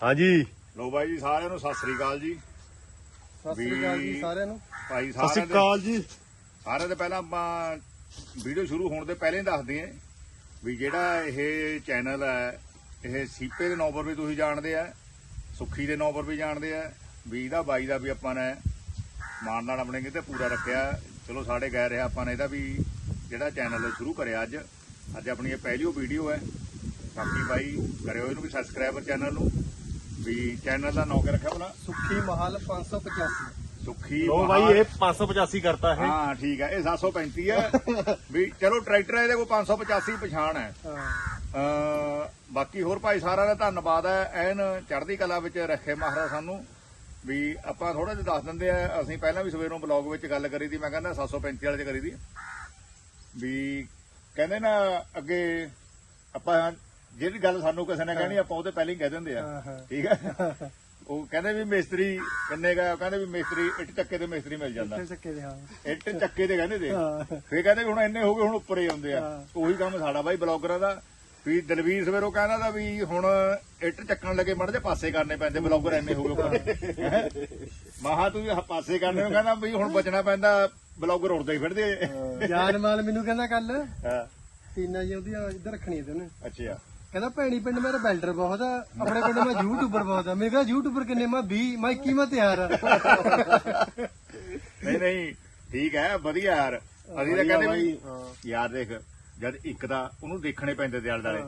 ਹਾਂਜੀ। ਲੋ ਬਾਈ ਜੀ ਸਾਰਿਆਂ ਨੂੰ ਸਤਿ ਸ੍ਰੀ ਅਕਾਲ ਜੀ। ਸਤਿ ਸ੍ਰੀ ਅਕਾਲ ਜੀ ਸਾਰਿਆਂ ਨੂੰ। ਭਾਈ ਸਤਿ ਸ਼੍ਰੀ ਸਾਰਿਆਂ ਦੇ ਅਕਾਲ ਜੀ। ਸਾਰਿਆਂ ਦੇ ਪਹਿਲਾਂ ਆਪਾਂ ਵੀਡੀਓ ਸ਼ੁਰੂ ਹੋਣ ਦੇ ਪਹਿਲਾਂ ਹੀ ਦੱਸਦੇ ਆਂ ਵੀ ਜਿਹੜਾ ਇਹ ਚੈਨਲ ਹੈ ਇਹ ਸੀਪੇ ਦੇ ਨੰਬਰ ਵੀ ਤੁਸੀਂ ਜਾਣਦੇ ਆ ਸੁੱਖੀ ਦੇ ਨੰਬਰ ਵੀ ਜਾਣਦੇ ਆ ਵੀ ਇਹਦਾ ਬਾਈ ਦਾ ਵੀ ਆਪਾਂ ਨੇ ਮਾਣ ਨਾਲ ਆਪਣੇ ਕਿਤੇ ਪੂਰਾ ਰੱਖਿਆ। ਚਲੋ ਸਾਡੇ ਗਏ ਰਿਹਾ ਆਪਾਂ ਨੇ ਇਹਦਾ ਵੀ ਜਿਹੜਾ ਚੈਨਲ ਸ਼ੁਰੂ ਕਰਿਆ ਅੱਜ। ਅੱਜ ਆਪਣੀ ਇਹ ਪਹਿਲੀ ਵੀਡੀਓ ਹੈ। ਬਾਕੀ ਬਾਈ ਕਰਿਓ ਇਹਨੂੰ ਵੀ ਸਬਸਕ੍ਰਾਈਬਰ ਚੈਨਲ ਨੂੰ। ਵੀ ਚੈਨਲ ਦਾ ਨਾਮ ਕੀ ਰੱਖਿਆ ਭਲਾ? ਸੁੱਖੀ ਮਹਲ 585 ਸੁੱਖੀ ਲੋ ਬਾਈ ਇਹ 585 ਕਰਤਾ ਹੈ ਹਾਂ ਠੀਕ ਹੈ ਇਹ 735 ਹੈ ਵੀ ਚਲੋ ਟਰੈਕਟਰ ਇਹਦੇ ਕੋਲ 585 ਪਛਾਣ ਹੈ। ਹਾਂ। ਅ ਬਾਕੀ ਹੋਰ ਭਾਈ ਸਾਰਿਆਂ ਦਾ ਧੰਨਵਾਦ ਹੈ। ਐਨ ਚੜ੍ਹਦੀ ਕਲਾ ਵਿੱਚ ਰੱਖੇ ਮਹਾਰਾਜ ਸਾਨੂੰ। ਵੀ ਆਪਾਂ ਥੋੜਾ ਜਿਹਾ ਦੱਸ ਦਿੰਦੇ ਆ ਅਸੀਂ ਪਹਿਲਾਂ ਵੀ ਸਵੇਰੋਂ ਬਲੌਗ ਵਿੱਚ ਗੱਲ ਕਰੀ ਸੀ ਮੈਂ ਕਹਿੰਦਾ 735 ਵਾਲੇ 'ਚ ਕਰੀ ਸੀ ਵੀ ਕਹਿੰਦੇ ਨਾ ਅੱਗੇ ਆਪਾਂ ਜਿਹੜੀ ਗੱਲ ਸਾਨੂੰ ਕਿਸੇ ਨੇ ਕਹਿਣੀ ਆਪਾਂ ਉਹਦੇ ਪਹਿਲਾਂ ਹੀ ਕਹਿ ਦਿੰਦੇ ਆ। ਠੀਕ ਹੈ ਉਹ ਕਹਿੰਦੇ ਵੀ ਮਿਸਤਰੀ ਕਿੰਨੇ ਗਾ ਕਹਿੰਦੇ ਵੀ ਮਿਸਤਰੀ ਇੱਟ ਚੱਕੇ ਤੇ ਮਿਸਤਰੀ ਮਿਲ ਜਾਂਦਾ। ਇੱਥੇ ਚੱਕੇ ਦੇ ਹਾਂ। ਇੱਟ ਚੱਕੇ ਤੇ ਕਹਿੰਦੇ ਤੇ। ਫੇਰ ਕਹਿੰਦੇ ਵੀ ਹੁਣ ਇੰਨੇ ਹੋ ਗਏ ਹੁਣ ਉੱਪਰ ਹੀ ਆਉਂਦੇ ਆ। ਉਹੀ ਕੰਮ ਸਾਡਾ ਬਾਈ ਬਲੌਗਰਾਂ ਦਾ। ਵੀ ਦਲਵੀਰ ਸਵੇਰੋਂ ਕਹਿੰਦਾ ਦਾ ਵੀ ਹੁਣ ਇੱਟ ਚੱਕਣ ਲੱਗੇ ਮੜ ਜੇ ਪਾਸੇ ਕਰਨੇ ਪੈਂਦੇ ਬਲੌਗਰ ਇੰਨੇ ਹੋ ਗਏ ਉੱਪਰ ਮਹਾ ਤੂੰ ਪਾਸੇ ਕਰਨੇ ਨੂੰ ਕਹਿੰਦਾ ਵੀ ਹੁਣ ਬਚਣਾ ਪੈਂਦਾ ਬਲੌਗਰ ਉੜਦੇ ਹੀ ਫਿਰਦੇ ਜਾਨ ਮਾਲ ਮੈਨੂੰ ਕਹਿੰਦਾ ਕੱਲ ਹਾਂ, ਟੀਨਾ ਜੀ ਉਹਦੀਆਂ ਇੱਧਰ ਰੱਖਣੀਆਂ ਤੇ ਉਹਨੇ। ਅੱਛਾ। ਕਹਿੰਦਾ ਭੈਣੀ ਪਿੰਡ ਮੇਰਾ ਬੈਲਡਰ ਬਹੁਤ ਆ ਆਪਣੇ ਪਿੰਡ ਮੈਂ ਯੂਟਿਊਬਰ ਬਹੁਤ ਆ। ਮੈਂ ਕਿਹਾ ਯੂਟਿਊਬਰ ਕਿੰਨੇ ਮੈਂ 20 ਮੈਂ 21 ਮੈਂ ਤਿਆਰ ਆ। ਨਹੀਂ ਨਹੀਂ ਠੀਕ ਹੈ ਵਧੀਆ ਯਾਰ। ਅਸੀਂ ਤਾਂ ਕਹਿੰਦੇ ਵੀ ਯਾਰ ਦੇਖ ਜਦ ਇੱਕ ਦਾ ਉਹਨੂੰ ਦੇਖਣੇ ਪੈਂਦੇ ਤੇ ਆਲੇ ਦੁਆਲੇ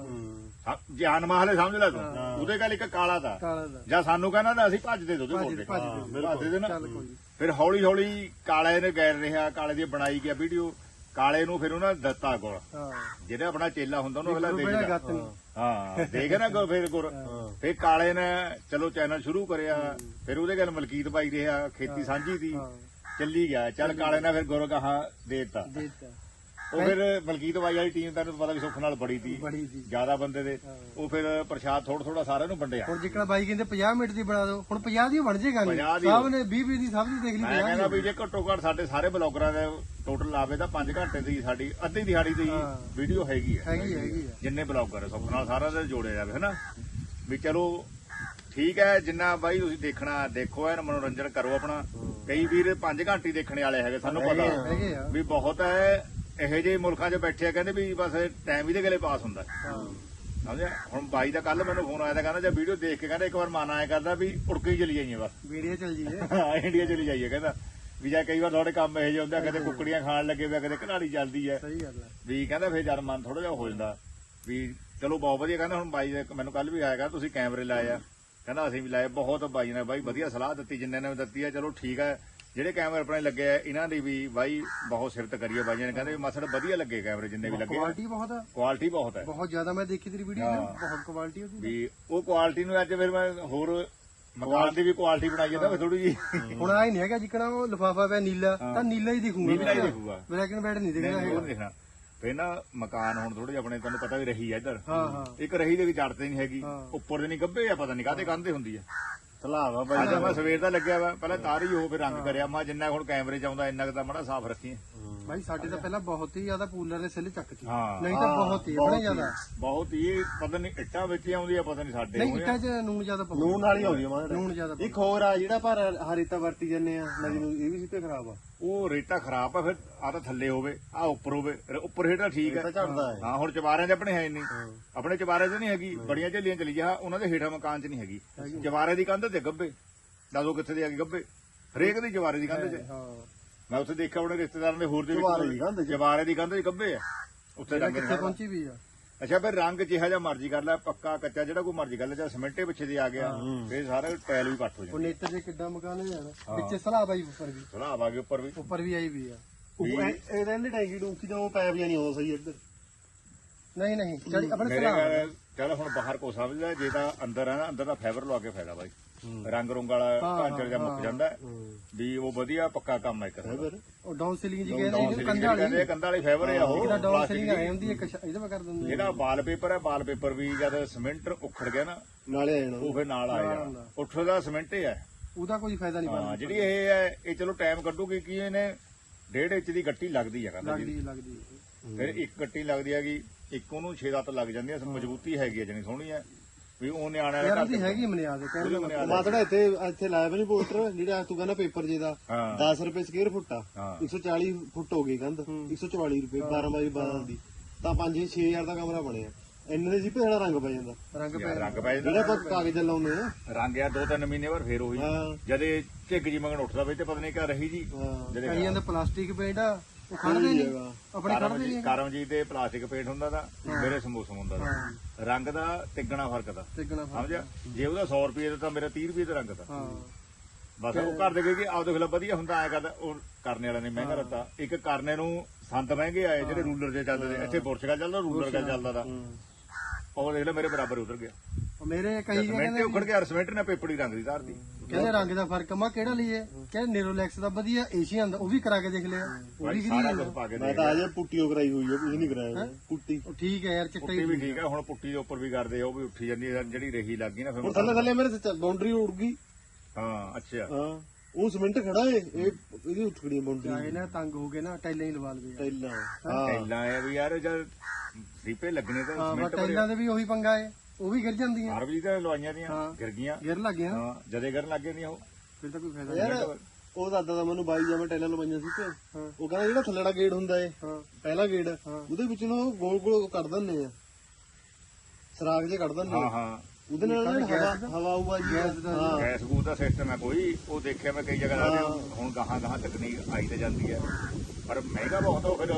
ਸਮ- ਜਾਨ ਮਾਹਲੇ ਸਮਝ ਲੈ ਤੂੰ ਉਹਦੇ ਗੱਲ ਇੱਕ ਕਾਲਾ ਦਾ। ਦਾ। ਜਾਂ ਸਾਨੂੰ ਕਹਿੰਦਾ ਤਾਂ ਅਸੀਂ ਭੱਜਦੇ ਦੋਦੇ ਭੱਜਦੇ, ਕੋਲ ਭੱਜਦੇ। ਭੱਜਦੇ ਨਾ। ਨੀ। ਫਿਰ ਹੌਲੀ ਹੌਲੀ ਕਾਲੇ ਨੇ ਗੈਰ ਰਿਹਾ ਕਾਲੇ ਦੀ ਬਣਾਈ ਗਿਆ ਵੀਡੀਓ। ਕਾਲੇ ਨੂੰ ਫਿਰ ਉਹਨਾਂ ਨੇ ਦਿੱਤਾ ਕੋਲ ਜਿਹੜਾ ਆਪਣਾ ਚੇਲਾ ਹੁੰਦਾ ਉਹਨੂੰ ਅਗਲਾ ਦੇਖਦਾ। ਹਾਂ ਦੇਖ ਨਾ ਕੋ ਫਿਰ ਗੁਰ ਫਿਰ ਕਾਲੇ ਨੇ ਚਲੋ ਚੈਨਲ ਸ਼ੁਰੂ ਕਰਿਆ ਫਿਰ ਉਹਦੇ ਗੱਲ ਮਲਕੀਤ ਬਾਈ ਰਿਹਾ ਖੇਤੀ ਸਾਂਝੀ ਦੀ ਚੱਲੀ ਗਿਆ ਚੱਲ ਕਾਲੇ ਨੇ ਫਿਰ ਗੁਰ ਕਹਾ ਦੇਤਾ। ਦੇਤਾ। ਉਹ ਫਿਰ ਮਲਕੀਤ ਬਾਈ ਵਾਲੀ ਟੀਮ ਤੈਨੂੰ ਪਤਾ ਵੀ ਸੁੱਖ ਨਾਲ ਬੜੀ ਜੀ ਜ਼ਿਆਦਾ ਬੰਦੇ ਦੇ। ਉਹ ਫਿਰ ਪ੍ਰਸ਼ਾਦ ਥੋੜਾ ਥੋੜਾ ਸਾਰਿਆਂ ਨੂੰ ਵੰਡਿਆ। ਹੁਣ ਜਿੱਕਣਾ ਬਾਈ ਕਹਿੰਦੇ 50 ਮਿੰਟ ਦੀ ਬਣਾ ਦਿਓ ਹੁਣ 50 ਦੀ ਬਣ ਜੇਗਾ ਨਹੀਂ। 50 ਦੀ ਸਭ ਨੇ 20 20 ਦੀ ਸਭ ਦੀ ਦੇਖ ਲਈ ਮੈਂ 50 ਕਹਿੰਦਾ ਵੀ ਜੇ ਘੱਟੋ ਘੱਟ ਸਾਡੇ ਸਾਰੇ ਬਲੌਗਰਾਂ ਦੇ ਟੋਟਲ ਲਾਵੇ ਤਾਂ 5 ਘੰਟੇ ਦੀ ਸਾਡੀ ਅੱਧੀ ਦਿਹਾੜੀ ਦੀ। ਵੀਡੀਓ ਹੈਗੀ ਹੈ। ਹੈਗੀ ਹੈਗੀ ਜਿੰਨੇ ਬਲੌਗਰ ਸੁੱਖ ਨਾਲ ਸਾਰਾ ਦੇ ਜੋੜਿਆ ਜਾਵੇ ਹਨਾ? ਵੀ ਚਲੋ ਠੀਕ ਹੈ ਜਿੰਨਾ ਬਾਈ ਤੁਸੀਂ ਦੇਖਣਾ ਦੇਖੋ ਐਨ ਮਨੋਰੰਜਨ ਕਰੋ ਆਪਣਾ। ਕਈ ਵੀਰ 5 ਘੰਟੇ ਦੇਖਣੇ ਵਾਲੇ ਹੈਗੇ ਸਾਨੂੰ ਪਤਾ। ਵੀ ਬਹੁਤ ਹੈ ਇਹੋ ਜਿਹੇ ਮੁਲਕਾਂ 'ਚ ਬੈਠੇ ਆ ਕਹਿੰਦੇ ਵੀ ਬਸ ਟਾਈਮ ਹੀ ਦੇ ਗਲੇ ਪਾਸ ਹੁੰਦਾ। ਹੈ। ਹਾਂ ਸਮਝਿਆ? ਹੁਣ ਬਾਈ ਦਾ ਕੱਲ ਮੈਨੂੰ ਫੋਨ ਆਇਆ ਤਾਂ ਕਹਿੰਦਾ ਜੇ ਵੀਡੀਓ ਦੇਖ ਕੇ ਕਹਿੰਦਾ ਇੱਕ ਵਾਰ ਮਨ ਆਇਆ ਕਰਦਾ ਵੀ ਉੜ ਕੇ ਹੀ ਚਲੀ ਜਾਈਏ ਬਸ। ਵੀਡੀਓ ਚੱਲ ਜੀਏ ਹਾਂ ਇੰਡੀਆ ਚਲੀ ਜਾਈਏ ਕਹਿੰਦਾ। ਵੀ ਜਾਂ ਕਈ ਵਾਰ ਤੁਹਾਡੇ ਕੰਮ ਇਹੋ ਜਿਹੇ ਹੁੰਦੇ ਆ ਕਦੇ ਕੁੱਕੜੀਆਂ ਖਾਣ ਲੱਗੇ ਵੇ ਕਦੇ ਘਨਾੜੀ ਚੱਲਦੀ ਐ ਸਹੀ ਗੱਲ ਆ। ਵੀ ਕਹਿੰਦਾ ਫੇਰ ਜਦ ਮਨ ਥੋੜਾ ਜਿਹਾ ਹੋ ਜਾਂਦਾ ਵੀ ਚਲੋ ਬਹੁਤ ਵਧੀਆ ਕਹਿੰਦਾ ਹੁਣ ਬਾਈ ਦੇ ਮੈਨੂੰ ਕੱਲ ਵੀ ਆਏਗਾ ਤੁਸੀਂ ਕੈਮਰੇ ਲਾਏ ਆ। ਕਹਿੰਦਾ ਅਸੀਂ ਵੀ ਲਾਏ ਬਹੁਤ ਬਾਈ ਨੇ ਬਾਈ ਵਧੀਆ ਸਲਾਹ ਦਿੱਤੀ ਜਿੰਨੇ ਨੇ ਦਿੱਤੀ ਆ ਚਲੋ ਠੀਕ ਹੈ ਜਿਹੜੇ ਕੈਮਰੇ ਆਪਣੇ ਲੱਗੇ ਆ ਇਹਨਾਂ ਦੀ ਵੀ ਬਾਈ ਬਹੁਤ ਸਿਫਤ ਕਰੀਏ ਬਾਈਆਂ ਨੇ। ਕਹਿੰਦੇ ਵੀ ਮਸੜ ਵਧੀਆ ਲੱਗੇ ਕੈਮਰੇ ਜਿੰਨੇ ਵੀ ਲੱਗੇ ਆ। ਕੁਆਲਿਟੀ ਬਹੁਤ ਆ। ਕੁਆਲਿਟੀ ਬਹੁਤ ਹੈ ਬਹੁਤ ਜ਼ਿਆਦਾ ਮੈਂ ਦੇਖੀ ਤੇਰੀ ਵੀਡੀਓ ਨਾ ਬਹੁਤ ਕੁਆਲਿਟੀ ਉਹਦੀ। ਵੀ ਉਹ ਕੁਆਲਿਟੀ ਨੂੰ ਅੱਜ ਫਿਰ ਮੈਂ ਹੋਰ ਮਕਾਨ ਦੀ ਵੀ ਕੁਆਲਿਟੀ ਬਣਾਈ ਜਾਂਦਾ ਥੋੜੀ ਜੀ ਹੁਣ ਆਈ ਨਹੀਂ ਹੈਗਾ ਜਿੱਕਣਾ ਉਹ ਲਫਾਫਾ ਪਿਆ ਨੀਲਾ ਤਾਂ ਨੀਲਾ ਹੀ ਦਿਖੂਗਾ। ਨੀਲਾ ਹੀ ਦਿਖੂਗਾ। ਬਲੈਕ ਐਂਡ ਵਾਈਟ ਨਹੀਂ ਦਿਖਣਾ ਨਹੀਂ ਹੈਗਾ। ਉਹ ਦੇਖਣਾ। ਫੇ ਨਾ ਮਕਾਨ ਹੁਣ ਥੋੜੇ ਜਿਹਾ ਆਪਣੇ ਤੁਹਾਨੂੰ ਪਤਾ ਵੀ ਰਹੀ ਆ ਇੱਧਰ। ਹਾਂ ਹਾਂ। ਇੱਕ ਰਹੀ ਦੇ ਵਿੱਚ ਅੜਤੇ ਨਹੀਂ ਹੈਗੀ ਹਾਂ। ਉੱਪਰ ਦੇ ਨਹੀਂ ਗੱਬੇ ਆ ਪਤਾ ਨਹੀਂ ਕਾਹਦੇ ਕੰਧੇ ਹੁੰਦੀ ਆ। ਤਲਾਵਾ ਅੱਜ ਮੈਂ ਸਵੇਰ ਦਾ ਲੱਗਿਆ ਵਾ ਪਹਿਲਾਂ ਤਾਰ ਹੀ ਹੋ ਫਿਰ ਰੰਗ ਕਰਿਆ। ਮੈਂ ਜਿੰਨਾ ਹੁਣ ਕੈਮਰੇ ਚ ਆਉਂਦਾ ਇੰਨਾ ਕੁ ਤਾਂ ਮੜਾ ਸਾਫ਼ ਰੱਖੀ। ਭਾਈ ਸਾਡੇ ਤਾਂ ਪਹਿਲਾਂ ਬਹੁਤ ਹੀ ਜ਼ਿਆਦਾ ਕੂਲਰ ਦੇ ਸਿੱਲ ਚੱਕਤੀ ਹਾਂ। ਨਹੀਂ ਤਾਂ ਬਹੁਤ ਹੀ ਬੜਾ ਜ਼ਿਆਦਾ। ਬਹੁਤ ਹੀ ਪਤਾ ਨਹੀਂ ਇੱਟਾਂ ਵਿੱਚ ਹੀ ਆਉਂਦੀ ਆ ਪਤਾ ਨਹੀਂ ਸਾਡੇ ਨਹੀਂ ਹੋਏ ਇੱਟਾਂ 'ਚ ਨੂਨ ਜ਼ਿਆਦਾ ਪਾਉਂਦੇ। ਨੂਨ ਵਾਲੀ ਆਉਂਦੀ ਆ ਮਾਂ ਨੂਨ ਜ਼ਿਆਦਾ ਇੱਕ ਹੋਰ ਆ ਜਿਹੜਾ ਪਰ ਹਰੀਤਾ ਵਰਤੀ ਜੰਨੇ ਆ ਨਦੀ ਨੂੰ ਇਹ ਵੀ ਸਿੱਧੇ ਖਰਾਬ ਆ। ਉਹ ਰੇਤਾ ਖਰਾਬ ਆ ਫਿਰ ਆ ਤਾਂ ਥੱਲੇ ਹੋਵੇ ਆ ਉੱਪਰ ਹੋਵੇ ਰ- ਉੱਪਰ ਹੇਠਾਂ ਠੀਕ ਇਹ ਹੈ ਤਾਂ ਝੜਦਾ ਹੈ। ਹਾਂ ਹੁਣ ਚਵਾਰਿਆਂ 'ਚ ਆਪਣੇ ਹੈ ਨਹੀਂ। ਆਪਣੇ ਚਵਾਰੇ 'ਚ ਨਹੀਂ ਹੈਗੀ ਬੜੀਆਂ ਝੱਲੀਆਂ ਚਲੀ ਜਾ ਉਹਨਾਂ ਦੇ ਹੇਠਾਂ ਮਕਾਨ 'ਚ ਨਹੀਂ ਹੈਗੀ। ਚਵਾਰੇ ਦੀ ਕੰਧ ਤੇ ਗੱਬੇ। ਦੱਸੋ ਕਿੱਥੇ ਦੇ ਆ ਗਏ ਗੱਬੇ? ਹਰੇਕ ਦੀ ਚਵਾਰੇ ਦੀ ਕੰਧ 'ਚ ਹਾਂ। ਮੈਂ ਉੱਥੇ ਦੇਖਿਆ ਆਪਣੇ ਰਿਸ਼ਤੇਦਾਰਾਂ ਦੇ ਹੋਰ ਦੇ ਵਿੱਚ ਚੁਬਾਰੇ ਦੀ ਕੰਧ 'ਚ। ਚਵਾਰੇ ਦੀ ਕੰਧ 'ਚ ਗੱਬੇ ਆ। ਉੱਥੇ ਰੰਗ ਕਿੱਥੇ ਨਹੀਂ ਪਹੁੰਚੀ ਵੀ ਆ। ਅੱਛਾ ਫਿਰ ਰੰਗ ਜਿਹਾ ਜਿਹਾ ਮਰਜ਼ੀ ਕਰ ਲੈ ਪੱਕਾ ਕੱਚਾ ਜਿਹੜਾ ਕੋਈ ਮਰਜ਼ੀ ਕਰ ਲੈ ਜਾਂ ਸਿਮੈਂਟੇ ਪਿੱਛੇ ਦੇ ਆ ਗਿਆ ਫਿਰ ਸਾਰਾ ਟਾਇਲ ਵੀ ਕੱਟ ਹੋ ਉਹ ਜਾਂਦਾ ਨੇਤਰ ਜੇ ਕਿੱਡਾ ਮਕਾਨ ਹੈ ਯਾਰ। ਵਿੱਚੇ ਸਲਾਬ ਆਈ ਉੱਪਰ ਵੀ। ਸਲਾਬ ਆ ਗਏ ਉੱਪਰ ਵੀ। ਉੱਪਰ ਵੀ ਆਈ ਵੀ ਆ। ਉਹ ਇਹ ਰਹਿੰਦੇ ਟੈਂਕੀ ਡੂੰਕੀ ਦਾ ਉਹ ਪੈਪ ਜਾਂ ਨਹੀਂ ਆਉਂਦਾ ਸਹੀ ਇੱਧਰ। ਨਹੀਂ ਨਹੀਂ। ਚੜੀ ਆਪਣੇ ਮੇਰੇ ਸਲਾਬ ਚੱਲ ਹੁਣ ਬਾਹਰ ਕੋ ਸਮਝ ਲੈ ਜੇ ਤਾਂ ਅੰਦਰ ਆ ਨਾ ਅੰਦਰ ਦਾ ਫਾਈਬਰ ਲਵਾ ਕੇ ਫਾਇਦਾ ਬਾਈ। ਰੰਗ ਰੁੰਗ ਵਾਲਾ ਭਾਂਚਰ ਜਾਂ ਮੁੱਕ ਜਾਂਦਾ। ਹੈ। ਵੀ ਉਹ ਵਧੀਆ ਪੱਕਾ ਕੰਮ ਹੈ ਇੱਕ ਉਹ ਡਾਊਨ ਸੀਲਿੰਗ ਜੀ ਕਹਿੰਦੇ ਸੀਲਿੰਗ ਕੰਧਾਂ ਕਹਿੰਦੇ ਵਾਲੀ ਕੰਧਾਂ ਵਾਲੀ ਫਾਈਬਰ ਆ ਉਹ। Down ceiling. ਆਏ ਹੁੰਦੀ ਇੱਕ ਸ਼- ਇਹਦੇ ਮੈਂ ਕਰ ਦਿੰਦੇ ਜਿਹੜਾ ਵਾਲਪੇਪਰ ਹੈ ਵਾਲਪੇਪਰ ਵੀ ਜਦ ਸਿਮੈਂਟ ਉਖੜ ਗਿਆ ਨਾ ਨਾਲੇ ਆ ਜਾਣਾ ਉਹ ਫਿਰ ਨਾਲ ਆ ਜਾਣਾ ਉੱਠਦਾ ਸਿਮੈਂਟ ਹੀ ਹੈ ਉਹਦਾ ਕੋਈ ਫਾਇਦਾ ਨਹੀਂ ਹਾਂ ਜਿਹੜੀ ਇਹ ਹੈ ਇਹ ਚਲੋ ਟਾਈਮ ਕੱਢੂਗੀ ਕੀ ਇਹਨੇ ਡੇਢ ਇੰਚ ਦੀ ਗੱਟੀ ਲੱਗਦੀ ਹੈ ਕਹਿੰਦਾ ਜੀ। ਲੱਗਦੀ ਲੱਗਦੀ ਫਿਰ ਇੱਕ ਗੱਟੀ ਲੱਗਦੀ ਹੈਗੀ ਇੱਕ ਉਹਨੂੰ 6 7 ਲੱਗ ਜਾਂਦੀਆਂ ਮਜ਼ਬੂਤੀ ਹੈਗੀ ਹੈ ਜਣੀ ਸੋਹਣੀ ਹੈ ਵੀ ਉਹ ਨਿਆਣਿਆਂ ਯਾਰ ਦੇ ਉਹਦੀ ਹੈਗੀ ਮਨਿਆਦ ਕਹਿਣ ਦਾ ਮਤਲਬ ਮਾਤੜਾ ਇੱਥੇ ਇੱਥੇ ਲਾਇਆ ਵੀ ਨਹੀਂ ਪੋਸਟਰ ਜਿਹੜਾ ਤੂੰ ਕਹਿੰਦਾ ਪੇਪਰ ਜੇ ਦਾ ਹਾਂ। 10 ਰੁਪਏ ਸਕੁਅਰ ਫੁੱਟ ਆ। ਹਾਂ। 140 ਫੁੱਟ ਹੋ ਗਈ ਕੰਧ 144 ਰੁਪਏ 12 ਬਾਈ 12 ਦੀ। ਤਾਂ 5 6000 ਦਾ ਕਮਰਾ ਬਣਿਆ। ਇੰਨੇ ਦੇ ਜੀ ਭੇੜਾ ਰੰਗ ਪੈ ਜਾਂਦਾ। ਰੰਗ ਪੈ ਰੰਗ ਪੈ ਜਿਹੜਾ ਜਾਂਦਾ ਆਪਾਂ ਕਾਗਜ਼ ਲਾਉਂਦੇ ਆ। ਰੰਗ ਆ ਦੋ ਤਿੰਨ ਮਹੀਨੇ ਬਾਅਦ ਫੇਰ ਉਹੀ। ਜਦੇ ਝਿੱਗ ਜੀ ਮਗਨ ਉੱਠਦਾ ਵੇ ਤੇ ਪਤਾ ਨਹੀਂ ਕਿਆ ਰਹੀ ਜੀ। ਜਿਹੜੇ ਕਈਆਂ ਦਾ ਪਲਾਸਟਿਕ ਪੇਂਟ ਆ ਉਹ ਖੜਦੇ ਨਹੀਂ ਹੈਗਾ। ਆਪਣੇ ਖੜਦੇ ਕਰਮਜੀਤ ਨਹੀਂ। ਕਰਮਜੀਤ ਦੇ ਪਲਾਸਟਿਕ ਪੇਂਟ ਹੁੰਦਾ ਦਾ ਮੇਰੇ ਸਮੋਸਮ ਹੁੰਦਾ ਦਾ ਰੰਗ ਦਾ ਤਿੱਗਣਾ ਫ਼ਰਕ ਦਾ। ਸਮਝਿਆ? ਜੇ ਉਹਦਾ 100 ਰੁਪਏ ਦਾ ਤਾਂ ਮੇਰਾ 30 ਰੁਪਏ ਦਾ ਰੰਗ ਦਾ। ਬਸ ਉਹ ਘਰ ਦੇ ਕਿ ਆਪ ਦੇਖ ਲੈ ਵਧੀਆ ਹੁੰਦਾ ਐ ਕਰਦਾ। ਉਹ ਕਰਨੇ ਵਾਲਿਆਂ ਨੇ ਮਹਿੰਗਾ ਰੱਤਾ ਇੱਕ ਕਰਨੇ ਨੂੰ ਸੰਦ ਮਹਿੰਗੇ ਆਏ ਜਿਹੜੇ ਰੂਲਰ ਜੇ ਚੱਲਦੇ ਨੇ। ਇੱਥੇ ਪੁਰਸ਼ਕਾ ਚੱਲਦਾ ਰੂਲਰ ਕਾ ਚੱਲਦਾ ਦਾ। ਉਹ ਦੇਖ ਲੈ ਮੇਰੇ ਬਰਾਬਰ ਉਤਰ ਗਿਆ। ਉਹ ਮੇਰੇ ਕਈ ਕਹਿੰਦੇ ਉਖੜ ਗਿਆ ਸਿਮੈਂਟ ਨੇ ਪੇਪੜੀ ਰੰਗ ਦੀ ਧਾਰਤੀ। ਕਹਿੰਦੇ ਰੰਗ ਦਾ ਫ਼ਰਕ ਮਾ ਕਿਹੜਾ ਲਈਏ? ਕਹਿੰਦੇ ਨੇਰੋਲੈਕਸ ਦਾ ਵਧੀਆ ਏਸ਼ੀਅਨ ਦਾ ਉਹ ਵੀ ਕਰਾ ਕੇ ਦੇਖ ਲਿਆ। ਉਹ ਵੀ ਸਾਰਾ ਵਧੀਆ ਕੁਝ ਪਾ ਕੇ ਮੈਂ ਤਾਂ ਅਜੇ ਪੁੱਟੀਓ ਕਰਾਈ ਹੋਈ ਆ ਕੁਝ ਨਹੀਂ ਕਰਾਇਆ ਪੁੱਟੀ। ਉਹ ਠੀਕ ਹੈ ਯਾਰ ਚਿੱਟਾ ਪੁੱਟੀ ਹੀ ਵੀ ਠੀਕ ਆ। ਹੁਣ ਪੁੱਟੀ ਦੇ ਉੱਪਰ ਵੀ ਕਰਦੇ ਉਹ ਵੀ ਉੱਠੀ ਜਾਂਦੀ ਆ ਜਿਹੜੀ ਰਹੀ ਲੱਗ ਗਈ ਨਾ ਫਿਰ ਥੱਲੇ ਥੱਲੇ ਮੇਰੇ ਬਾਉਂਡਰੀ ਉੜ ਗਈ। ਹਾਂ ਅੱਛਾ। ਹਾਂ ਉਹ ਸਿਮੈਂਟ ਖੜਾ ਏ ਇਹ ਇਹਦੀ ਉੱਠ ਖੜੀ ਬਾਉਂਡਰੀ ਆਏ ਨਾ ਤੰਗ ਹੋ ਗਏ ਨਾ ਟੈਲਾਂ ਹੀ ਲਵਾ ਲਵੇ ਟੈਲਾਂ ਹਾਂ? ਟੈਲਾਂ ਆ ਵੀ ਯਾਰ ਜਦ ਸੀਪੇ ਲੱਗਣੇ ਤਾਂ ਹਾਂ ਸਿਮੈਂਟ ਟੈਲਾਂ ਦੇ ਵੀ ਉਹੀ ਪੰਗਾ ਏ। ਉਹ ਵੀ ਗਿਰ ਜਾਂਦੀਆਂ। ਹਰ ਵੀ ਤਾਂ ਲਵਾਈਆਂ ਦੀਆਂ ਹਾਂ। ਗਿਰ ਗਈਆਂ। ਗਿਰ ਲੱਗ ਗਿਆ ਹਾਂ ਜਦੇ ਕਰਨ ਲੱਗ ਗਈਆਂ ਉਹ। ਫਿਰ ਤਾਂ ਕੋਈ ਫਾਇਦਾ ਯਾਰ ਉਹ ਦਾਦਾ ਦਾ ਮੈਨੂੰ ਬਾਈ ਜਾਵੇਂ ਟੈਲਾਂ ਲਵਾਈਆਂ ਸੀ ਤੇ ਹਾਂ। ਉਹ ਕਹਿੰਦਾ ਜਿਹੜਾ ਥੱਲੜਾ ਗੇੜ ਹੁੰਦਾ ਏ ਹਾਂ। ਪਹਿਲਾ ਗੇੜ ਉਹਦੇ ਵਿੱਚ ਨੂੰ ਗੋਲ ਗੋਲ ਕੱਢ ਦਿੰਦੇ ਆ। ਸਰਾਗ ਜੇ ਕੱਢ ਦਿੰਦੇ ਹਾਂ ਆ ਹਾਂ। ਉਹਦੇ ਨਾਲ ਨਾ ਹਵਾ ਹਵਾ ਆਊਗਾ ਜੀ। ਹਾਂ। ਗੈਸ ਗੂਸ ਦਾ ਸਿਸਟਮ ਹੈ ਕੋਈ। ਉਹ ਦੇਖਿਆ ਮੈਂ ਕਈ ਜਗ੍ਹਾ ਦਾ ਹੁਣ ਗਾਹਾਂ ਗਾਹਾਂ ਤਕਨੀਕ ਆਈ ਤੇ ਜਾਂਦੀ ਹੈ। ਪਰ ਮਹਿੰਗਾ ਬਹੁਤ ਉਹ ਫਿਰ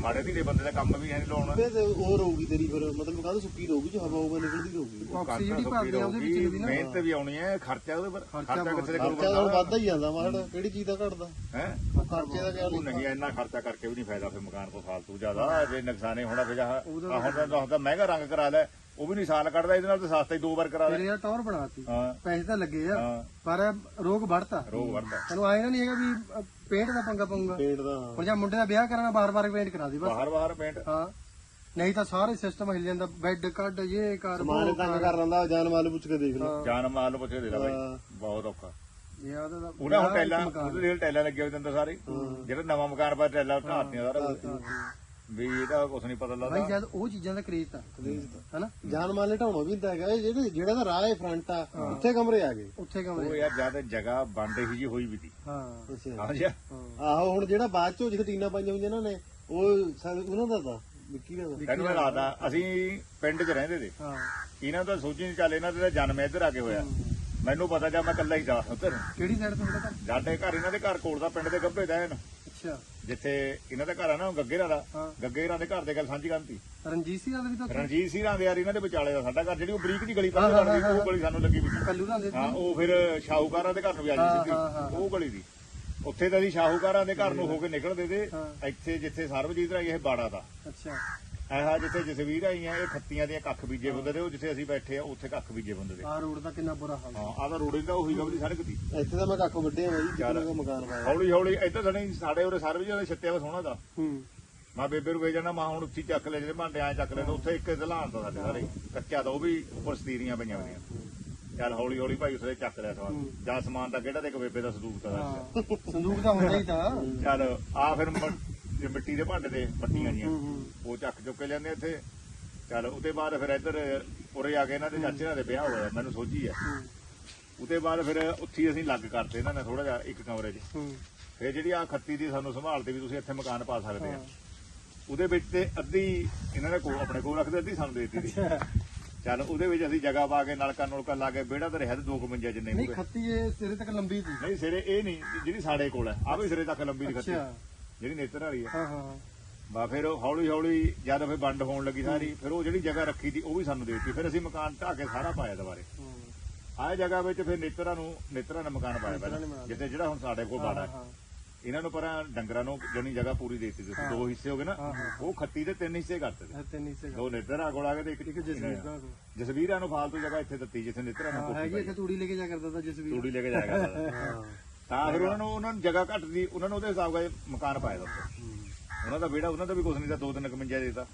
ਮਾੜੇ ਧੀਰੇ ਬੰਦੇ ਦਾ ਕੰਮ ਵੀ ਹੈ ਨਹੀਂ ਲਾਉਣਾ ਤੇ ਉਹ ਰਹੂਗੀ ਤੇਰੀ ਫਿਰ ਮਤਲਬ ਕਹਿੰਦਾ ਸੁੱਕੀ ਰਹੂਗੀ ਜੋ ਹਵਾ ਆਊਗਾ ਨਿਕਲਦੀ ਰਹੂਗੀ। ਆਕਸੀ ਜਿਹੜੀ ਭਰਦੇ ਆ ਉਹਦੇ ਵਿੱਚ ਵੀ ਨਾ। ਮਿਹਨਤ ਵੀ ਆਉਣੀ ਹੈ ਖਰਚਾ ਉਹਦੇ ਪਰ ਖਰਚਾ ਕਿੱਥੇ ਖਰਚਾ ਤਾਂ ਹੁਣ ਵੱਧਦਾ ਹੀ ਜਾਂਦਾ ਮਾੜ ਕਿਹੜੀ ਚੀਜ਼ ਦਾ ਘਟਦਾ? ਹੈ? ਖਰਚੇ ਦਾ ਕਿਆ ਨਹੀਂ ਇੰਨਾ ਖਰਚਾ ਕਰਕੇ ਵੀ ਨਹੀਂ ਫਾਇਦਾ ਫਿਰ ਮਕਾਨ ਕੋ ਫਾਲਤੂ ਜ਼ਿਆਦਾ। ਜੇ ਨੁਕਸਾਨੇ ਹੋਣਾ ਫਿਰ ਆਹ ਹੁਣ ਤਾਂ ਦੱਸਦਾ ਮਹਿੰਗਾ ਰੰਗ ਕਰਾ ਲੈ ਉਹ ਵੀ ਨਹੀਂ ਸਾਲ ਕੱਢਦਾ ਇਹਦੇ ਨਾਲ ਤਾਂ ਸਸਤਾ ਹੀ ਦੋ ਵਾਰ ਕਰਾ ਲੈ ਤੇਰੇ ਯਾਰ ਟੌਰ ਬਣਾਤੀ। ਹਾਂ। ਪੈਸੇ ਤਾਂ ਲੱਗੇ ਆ ਹਾਂ। ਪਰ ਰੋਗ ਵੱਧਤਾ। ਰੋਗ ਵਰਦਾ ਤੈਨੂੰ ਆਏ ਨਾ ਨਹੀਂ ਹੈਗਾ ਵੀ ਅ, ਪੇਂਟ ਦਾ ਪੰਗਾ ਪਾਉਂਗਾ ਪੇਟ ਦਾ। ਹੁਣ ਜਾਂ ਮੁੰਡੇ ਦਾ ਵਿਆਹ ਕਰਨਾ ਬਾਰ-ਬਾਰ ਪੇਂਟ ਕਰਾ ਦੇ ਬਸ। ਬਾਹਰ ਬਾਹਰ ਪੇਂਟ। ਹਾਂ। ਨਹੀਂ ਤਾਂ ਸਾਰੇ ਸਿਸਟਮ ਹਿੱਲ ਜਾਂਦਾ। ਬੈੱਡ ਕੱਢ ਇਹ ਕਰ ਮਾਨ ਤੰਗ ਕਰ। ਲੈਂਦਾ ਜਾਨ ਮਾਲ ਪੁੱਛ ਕੇ ਦੇਖ ਲੈ। ਜਾਨ ਮਾਲ ਪੁੱਛੇ ਦੇ ਲੈ ਬਾਈ। ਬਹੁਤ ਔਖਾ। ਇਹ ਆਦਾ ਦਾ ਉਹਨਾਂ ਹੁਣ ਟੈਲਾਂ ਉਹਦੇ ਦੇ ਟੈਲਾਂ ਲੱਗੇ ਹੋਏ ਅੰਦਰ ਸਾਰੇ। ਜਿਹੜਾ ਨਵਾਂ ਮਕਾਨ ਪਾ ਟੈਲਾਂ ਢਾਤੀਆਂ ਸਾਰਾ ਕੁਛ। ਵੀ ਇਹਦਾ ਕੁਝ ਨਹੀਂ ਪਤਾ ਭਾਈ ਲੱਗਦਾ ਜਦ ਉਹ ਚੀਜ਼ਾਂ ਦਾ ਕਰੇਜ਼ ਤਾਂ ਹਨਾ? ਜਾਨ ਮਾਲ ਢਾਉਣਾ ਵੀ ਹੁੰਦਾ ਹੈਗਾ। ਇਹ ਜਿਹੜੇ ਜਿਹੜਾ ਦਾ ਰਾਹ ਹੈ ਫਰੰਟ ਆ ਉੱਥੇ ਕਮਰੇ ਆ ਗਏ। ਉੱਥੇ ਉਹ ਕਮਰੇ ਯਾਰ ਜਦ ਜਗ੍ਹਾ ਬੰਦ ਹੀ ਜੀ ਹੋਈ ਵੀ ਦੀ ਹਾਂ। ਅੱਛਾ। ਸਮਝਿਆ ਆਹੋ ਹੁਣ ਜਿਹੜਾ ਬਾਅਦ ਚੋਂ ਜਿਹੜੇ ਟੀਨਾ ਪਾਈਆਂ ਹੋਈਆਂ ਇਹਨਾਂ ਨੇ ਉਹ ਸਾਰੇ ਉਹਨਾਂ ਦਾ ਤਾਂ ਵਿੱਕੀ ਦਾ ਤਾਂ। ਤੈਨੂੰ ਮੈਂ ਦੱਸਦਾ ਅਸੀਂ ਪਿੰਡ 'ਚ ਰਹਿੰਦੇ ਤੇ ਹਾਂ। ਇਹਨਾਂ ਦਾ ਸੋਚੀ ਨਹੀਂ ਚੱਲ ਇਹਨਾਂ ਦੇ ਤਾਂ ਜਨਮ ਇੱਧਰ ਆ ਕੇ ਹੋਇਆ। ਮੈਨੂੰ ਪਤਾ ਜਾਂ ਮੈਂ ਇਕੱਲਾ ਹੀ ਜਾ ਉੱਧਰ। ਕਿਹੜੀ ਸਾਈਡ ਤੋਂ ਤੁਹਾਡਾ ਘਰ? ਸਾਡੇ ਘਰ ਇਹਨਾਂ ਦੇ ਘਰ ਕੋਲ ਦਾ ਪਿੰਡ ਦੇ ਗੱਭੇ ਦਾ ਐਨ ਅੱਛਾ। ਜਿੱਥੇ ਇਹਨਾਂ ਦਾ ਘਰ ਆ ਨਾ ਉਹ ਗੱਗੇ ਰਾਂ ਦਾ। ਗੱਗੇ ਰਾਂ ਦੇ ਘਰ ਦੇ ਗੱਲ ਸਾਂਝੀ ਕਰਤੀ ਰਣਜੀਤ ਸਿੰਘ ਦਾ ਵੀ ਤਾਂ ਰਣਜੀਤ ਸਿੰਘ ਰਾਂ ਦੇ ਯਾਰ ਇਹਨਾਂ ਦੇ ਵਿਚਾਲੇ ਦਾ ਸਾਡਾ ਘਰ ਜਿਹੜੀ ਉਹ ਬਰੀਕ ਦੀ ਗਲੀ ਪਾ ਕੇ ਉਹ ਗਲੀ ਸਾਨੂੰ ਲੱਗੀ ਵੀ। ਕੱਲੂ ਦਾ ਦੇ ਹਾਂ ਉਹ ਫਿਰ ਸ਼ਾਹੂਕਾਰਾਂ ਦੇ ਘਰ ਨੂੰ ਵੀ ਆ ਉਹ ਗਲੀ ਦੀ। ਉੱਥੇ ਤਾਂ ਦੀ ਸ਼ਾਹੂਕਾਰਾਂ ਦੇ ਘਰ ਨੂੰ ਹੋ ਕੇ ਨਿਕਲਦੇ ਤੇ ਇੱਥੇ ਜਿੱਥੇ ਸਰਬਜੀਤ ਰਾਈ ਇਹ ਬਾੜਾ ਦਾ। ਅੱਛਾ। ਆਹ ਜਿੱਥੇ ਜਸਵੀਰ ਆਈਆਂ ਇਹ ਖੱਤੀਆਂ ਦੀਆਂ ਕੱਖ ਬੀਜੇ ਹੁੰਦੇ ਤੇ ਉਹ ਜਿੱਥੇ ਅਸੀਂ ਬੈਠੇ ਆ ਉੱਥੇ ਕੱਖ ਬੀਜੇ ਹੁੰਦੇ ਤੇ ਆਹ ਰੋਡ ਦਾ ਕਿੰਨਾ ਬੁਰਾ ਹਾਲ ਹਾਂ ਆਹ ਤਾਂ ਰੋੜੇ ਦਾ ਉਹੀ ਗਬਲੀ ਸੜਕ ਦੀ। ਇੱਥੇ ਤਾਂ ਮੈਂ ਕੱਖ ਵੱਡੇ ਆ ਦਾ ਮਕਾਨ ਪਾਇਆ। ਹੌਲੀ ਹੌਲੀ ਇੱਧਰ ਸਣੇ ਸਾਡੇ ਉਰੇ ਸਰਬਜੀਤ ਦੇ ਛੱਤਿਆ ਵਾ ਸੋਹਣਾ ਦਾ। ਹੂੰ। ਮੈਂ ਬੇਬੇ ਨੂੰ ਵੇਚ ਜਾਣਾ ਮੈਂ ਹੁਣ ਉੱਚੀ ਚੱਕ ਲੈ ਜਿਹੜੇ ਭਾਂਡੇ ਆਏ ਚੱਕ ਲੈ ਉੱਥੇ ਇੱਕ ਦਲਾਨ ਦਾ ਸਾਡੇ ਸਾਰੇ। ਕੱਚਾ ਤਾਂ ਉਹ ਵੀ ਉੱਪਰ ਸਤੀਰੀਆਂ ਪਈਆਂ ਹੋਈਆਂ। ਚੱਲ ਹੌਲੀ ਹੌਲੀ ਭਾਈ ਉਸਲੇ ਚੱਕ ਲਿਆ ਸਮਾਨ। ਜਾਂ ਸਮਾਨ ਤਾਂ ਕਿਹੜਾ ਤੇ ਇੱਕ ਬੇਬੇ ਦਾ ਸਦੂਕ ਤਾਂ ਹਾਂ। ਸੰਦੂਕ ਤਾਂ ਹੁੰਦਾ ਹੀ ਤਾਂ। ਚੱਲ ਆ ਫਿਰ ਜੇ ਮਿੱਟੀ ਦੇ ਭਾਂਡੇ ਦੇ ਪੱਟੀਆਂ ਜੀਆਂ ਉਹ ਚੱਕ ਚੁੱਕ ਕੇ ਲੈਂਦੇ ਇੱਥੇ। ਚੱਲ ਉਹਦੇ ਬਾਅਦ ਫਿਰ ਇੱਧਰ ਉਰੇ ਆ ਕੇ ਇਹਨਾਂ ਦੇ ਚਾਚੇ ਨਾਲ ਦੇ ਵਿਆਹ ਹੋਇਆ ਮੈਨੂੰ ਸੋਝੀ ਆ। ਉਹਦੇ ਬਾਅਦ ਫਿਰ ਉੱਥੇ ਅਸੀਂ ਲੱਗ ਕਰਤੇ ਇਹਨਾਂ ਨੇ ਥੋੜਾ ਜਿਹਾ ਇੱਕ ਕਮਰੇ 'ਚ। ਫਿਰ ਜਿਹੜੀ ਆ ਖੱਤੀ ਦੀ ਸਾਨੂੰ ਸੰਭਾਲਦੇ ਵੀ ਤੁਸੀਂ ਇੱਥੇ ਮਕਾਨ ਪਾ ਸਕਦੇ ਆ। ਉਹਦੇ ਵਿੱਚ ਤੇ ਅੱਧੀ ਇਹਨਾਂ ਨੇ ਕੋਲ ਆਪਣੇ ਕੋਲ ਰੱਖਦੇ ਅੱਧੀ ਸਾਨੂੰ ਦੇ ਦਿੱਤੀ ਸੀ ਚੱਲ ਉਹਦੇ ਵਿੱਚ ਅਸੀਂ ਜਗ੍ਹਾ ਪਾ ਕੇ ਨਲਕਾ ਨੁਲਕਾ ਲਾ ਕੇ ਵਿਹੜਾ ਤੇ ਰਿਹਾ ਤੇ ਦੋ ਕੁ ਮੰਜੇ ਜਿੰਨੇ ਨਹੀਂ ਖੱਤੀ ਇਹ ਸਿਰੇ ਤੱਕ ਲੰਬੀ ਸੀ। ਨਹੀਂ ਸਿਰੇ ਇਹ ਨਹੀਂ ਜਿਹੜੀ ਸਾਡੇ ਕੋਲ ਹੈ ਆ ਵੀ ਸਿਰੇ ਤੱਕ ਲੰਬੀ ਦੀ ਖੱਤੀ ਅੱਛਾ। ਜਿਹੜੀ ਨੇਤਰ ਵਾਲੀ ਹੈ ਹਾਂ ਹਾਂ। ਬਾ ਫਿਰ ਉਹ ਹੌਲੀ ਹੌਲੀ ਜਦ ਫਿਰ ਵੰਡ ਹੋਣ ਲੱਗੀ ਸਾਰੀ ਫਿਰ ਉਹ ਜਿਹੜੀ ਜਗ੍ਹਾ ਰੱਖੀ ਸੀ ਉਹ ਵੀ ਸਾਨੂੰ ਦੇ ਦਿੱਤੀ। ਫਿਰ ਅਸੀਂ ਮਕਾਨ ਢਾ ਕੇ ਸਾਰਾ ਪਾਇਆ ਦੁਬਾਰੇ। ਹੂੰ। ਆਹ ਜਗ੍ਹਾ ਵਿੱਚ ਫਿਰ ਨੇਤਰਾਂ ਨੂੰ ਨੇਤਰਾਂ ਨੇ ਮਕਾਨ ਪਾਇਆ ਪਹਿਲਾਂ। ਜਿੱਥੇ ਜਿਹੜਾ ਹੁਣ ਸਾਡੇ ਕੋਲ ਬਾੜਾ ਹੈ। ਇਹਨਾਂ ਨੂੰ ਪਰਾਂ ਡੰਗਰਾਂ ਨੂੰ ਜਣੀ ਜਗ੍ਹਾ ਪੂਰੀ ਦੇ ਦਿੱਤੀ ਸੀ। ਦੋ ਹਿੱਸੇ ਹੋ ਗਏ ਨਾ। ਉਹ ਖੱਤੀ ਦੇ ਤਿੰਨ ਹਿੱਸੇ ਕਰਤੇ ਤਿੰਨ ਹੀ ਸੇ ਦੋ ਨੇਤਰਾਂ ਕੋਲ ਆ ਗਏ ਤੇ ਇੱਕ ਇੱਕ ਜਸਵੀਰ ਨੂੰ ਫਾਲਤੂ ਜਗ੍ਹਾ ਇੱਥੇ ਦਿੱਤੀ ਜਿੱਥੇ ਨੇਤਰਾਂ ਨੂੰ ਹੈਗੀ ਇੱਥੇ ਤੂੜੀ ਲੈ ਕੇ ਜਾ ਕਰਦਾ ਤਾਂ ਜਸਵੀਰ। ਤੂੜੀ ਲੈ ਕੇ ਜਾਇਆ ਕਰਦਾ ਤਾਂ ਫਿਰ ਉਹਨਾਂ ਨੂੰ ਉਹਨਾਂ ਨੂੰ ਜਗ੍ਹਾ ਘੱਟ ਦੀ ਉਹਨਾਂ ਨੂੰ ਉਹਦੇ ਹਿਸਾਬ ਨਾਲ ਮਕਾਨ ਪਾਇਆ ਦਾ ਉੱਥੇ। ਉਹਨਾਂ ਦਾ ਵਿਹੜਾ ਉਹਨਾਂ ਦਾ ਵੀ ਕੁਝ ਨਹੀਂ ਤਾਂ ਦੋ ਤਿੰਨ ਕਮੰਜਾ ਦੇਤਾ।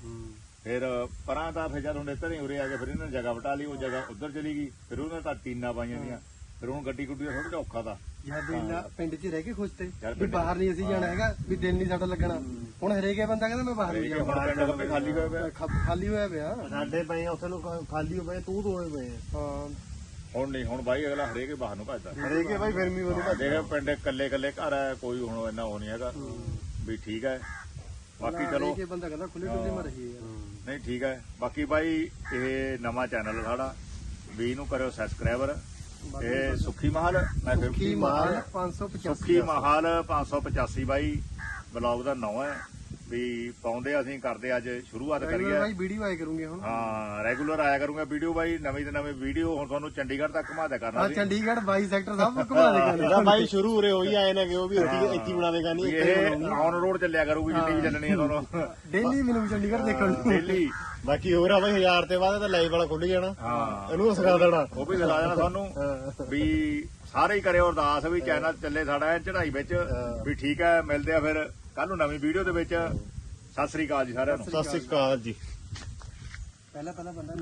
ਫਿਰ ਪਰਾਂ ਤਾਂ ਫਿਰ ਜਦ ਹੁਣ ਇੱਧਰ ਹੀ ਉਰੇ ਆ ਗਏ ਫਿਰ ਇਹਨਾਂ ਨੇ ਜਗ੍ਹਾ ਵਟਾ ਲਈ ਉਹ ਜਗ੍ਹਾ ਉੱਧਰ ਚਲੀ ਗਈ। ਫਿਰ ਉਹਨਾਂ ਤਾਂ ਟੀਨਾ ਪਾਈਆਂ ਦੀਆਂ। ਫਿਰ ਹੁਣ ਗੱਡੀ ਗੁੱਡੀ ਦਾ ਥੋੜਾ ਜਿਹਾ ਔਖਾ ਦਾ ਯਾਰ ਦਿਲ ਪਿੰਡ 'ਚ ਰਹਿ ਕੇ ਖੁਸ਼ ਤੇ ਯਾਰ ਵੀ ਪਿੰਡ- ਬਾਹਰ ਨਹੀਂ ਅਸੀਂ ਜਾਣਾ ਹੈਗਾ ਵੀ ਦਿਲ ਨਹੀਂ ਸਾਡਾ ਲੱਗਣਾ। ਹੁਣ ਹਰੇਕ ਇਹ ਬੰਦਾ ਕਹਿੰਦਾ ਮੈਂ ਬਾਹਰ ਨਹੀਂ ਜਾਣਾ। ਹੁਣ ਪਿੰਡ ਕੰਮੇ ਖਾਲੀ ਹੋਏ ਪਏ ਖਾ- ਖਾਲੀ ਹੋਇਆ ਪਿਆ। ਸਾਡੇ ਪਏ ਆ ਉੱਥੇ ਨੂੰ ਖਾਲੀ ਹੋ ਪਏ ਤੂੰ ਦੋਏ ਪਏ ਆ। ਹਾਂ। ਹੁਣ ਨਹੀਂ ਹੁਣ ਬਾਈ ਅਗਲਾ ਹਰੇਕ ਹੀ ਬਾਹਰ ਨੂੰ ਭੱਜਦਾ। ਹਰੇਕ ਹੀ ਬਾਈ ਫਿਰਮੀ ਉਹਨੂੰ ਦੇਖ ਪਿੰਡ ਇਕੱਲੇ ਇਕੱਲੇ ਘਰ ਹੈ ਕੋਈ ਹੁਣ ਇੰਨਾ ਉਹ ਨਹੀਂ ਹੈਗਾ ਵੀ ਠੀਕ ਹੈ। ਬਾਕੀ ਚਲੋ। ਹਰੇਕ ਇਹ ਬੰਦਾ ਕਹਿੰਦਾ ਖੁੱਲੇ ਡੁੱਲੇ ਮਰ ਰਹੀ ਯਾਰ ਨਹੀਂ ਠੀਕ ਹੈ। ਬਾਕੀ ਬਾਈ ਇਹ ਨਵਾਂ ਚੈਨਲ ਸਾਡਾ ਵੀ ਇਹਨੂੰ ਕਰਿਓ ਸਬਸਕ੍ਰਾਈਬਰ। ਇਹ ਸੁੱਖੀ ਮਹਾਲ ਮੈਂ ਕੀ ਮਾਲ 585 ਸੁੱਖੀ ਮਹਾਲ 585 ਬਾਈ ਬਲੌਗ ਦਾ ਨਾਂ ਹੈ। ਵੀ ਪਾਉਂਦੇ ਅਸੀਂ ਕਰਦੇ ਅੱਜ ਸ਼ੁਰੂਆਤ ਰੈਗੂਲਰ ਕਰੀਏ। ਭਾਈ ਵੀਡੀਓ ਆਇਆ ਕਰੂੰਗੇ ਹੁਣ। ਹਾਂ ਰੈਗੂਲਰ ਆਇਆ ਕਰੂੰਗਾ ਵੀਡੀਓ ਬਾਈ ਨਵੀਂ ਤੇ ਨਵੀਂ ਵੀਡੀਓ ਹੁਣ ਤੁਹਾਨੂੰ ਚੰਡੀਗੜ੍ਹ ਤੱਕ ਘੁਮਾ ਦਿਆ ਕਰਨਾ ਚੰਡੀਗੜ੍ਹ 22 ਸੈਕਟਰ ਸਭ ਘੁਮਾ ਦੇ ਕਰ ਇਹਦਾ ਬਾਈ ਸ਼ੁਰੂ ਉਰੇ ਹੋਈ ਆਏ ਨਾ ਕਿ ਉਹ ਵੀ ਇੱਥੇ ਇੱਥੇ ਬਣਾ ਦੇਗਾ ਨਹੀਂ ਇਹ ਔਨ ਰੋਡ ਚੱਲਿਆ ਕਰੂਗੀ ਜਿੰਨੀ ਵੀ ਚੱਲਣੀ ਹੈ। ਤੁਹਾਨੂੰ। ਡੇਲੀ ਮੈਨੂੰ ਚੰਡੀਗੜ੍ਹ ਦੇਖਣ ਨੂੰ। ਡੇਲੀ ਬਾਕੀ ਹੋਰ ਆ ਬਾਈ 1000 ਤੇ ਬਾਅਦ ਤਾਂ ਲਾਈਵ ਵਾਲਾ ਖੁੱਲ ਜਾਣਾ। ਹਾਂ। ਇਹਨੂੰ ਸਿਖਾ ਦੇਣਾ। ਉਹ ਵੀ ਦਿਲਾ ਦੇਣਾ ਤੁਹਾਨੂੰ ਵੀ ਸਾਰੇ ਹੀ ਕਰਿਓ ਅਰਦਾਸ ਵੀ ਚੈਨਲ ਚੱਲੇ ਸਾਡਾ ਇਹ ਚੜ੍ਹਾਈ ਵਿੱਚ ਵੀ ਠੀਕ ਹੈ ਮਿਲਦੇ ਆ ਫਿਰ ਕੱਲ ਨੂੰ ਨਵੀਂ ਵੀਡੀਓ ਦੇ ਵਿੱਚ। ਸਤਿ ਸ੍ਰੀ ਅਕਾਲ ਜੀ ਸਾਰਿਆਂ ਨੂੰ। ਸਤਿ ਸ੍ਰੀ ਅਕਾਲ ਜੀ। ਪਹਿਲਾਂ ਪਹਿਲਾਂ ਬੰਦਾ